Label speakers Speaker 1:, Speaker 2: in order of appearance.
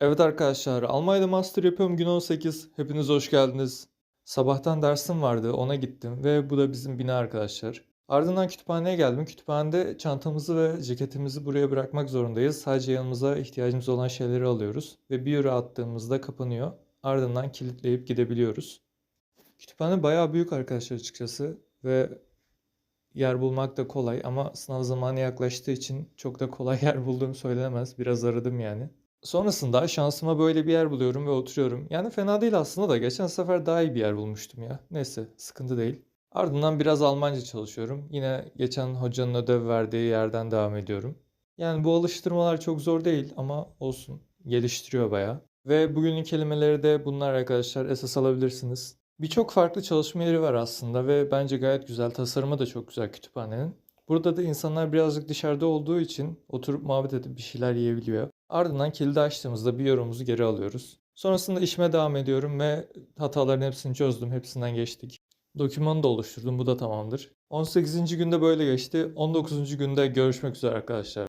Speaker 1: Evet arkadaşlar, Almanya'da master yapıyorum gün 18. Hepiniz hoş geldiniz. Sabahtan dersim vardı, ona gittim ve bu da bizim bina arkadaşlar. Ardından kütüphaneye geldim. Kütüphanede çantamızı ve ceketimizi buraya bırakmak zorundayız. Sadece yanımıza ihtiyacımız olan şeyleri alıyoruz ve bir euro attığımızda kapanıyor. Ardından kilitleyip gidebiliyoruz. Kütüphane bayağı büyük arkadaşlar açıkçası ve yer bulmak da kolay ama sınav zamanı yaklaştığı için çok da kolay yer bulduğum söylenemez. Biraz aradım yani. Sonrasında şansıma böyle bir yer buluyorum ve oturuyorum. Yani fena değil aslında da geçen sefer daha iyi bir yer bulmuştum ya. Neyse sıkıntı değil. Ardından biraz Almanca çalışıyorum. Yine geçen hocanın ödev verdiği yerden devam ediyorum. Yani bu alıştırmalar çok zor değil ama olsun. Geliştiriyor bayağı. Ve bugünün kelimeleri de bunlar arkadaşlar. Esas alabilirsiniz. Birçok farklı çalışma yeri var aslında ve bence gayet güzel. Tasarımı da çok güzel kütüphanenin. Burada da insanlar birazcık dışarıda olduğu için oturup muhabbet edip bir şeyler yiyebiliyor. Ardından kilidi açtığımızda bir euromuzu geri alıyoruz. Sonrasında işime devam ediyorum ve hataların hepsini çözdüm. Hepsinden geçtik. Dokümanı da oluşturdum. Bu da tamamdır. 18. günde böyle geçti. 19. günde görüşmek üzere arkadaşlar.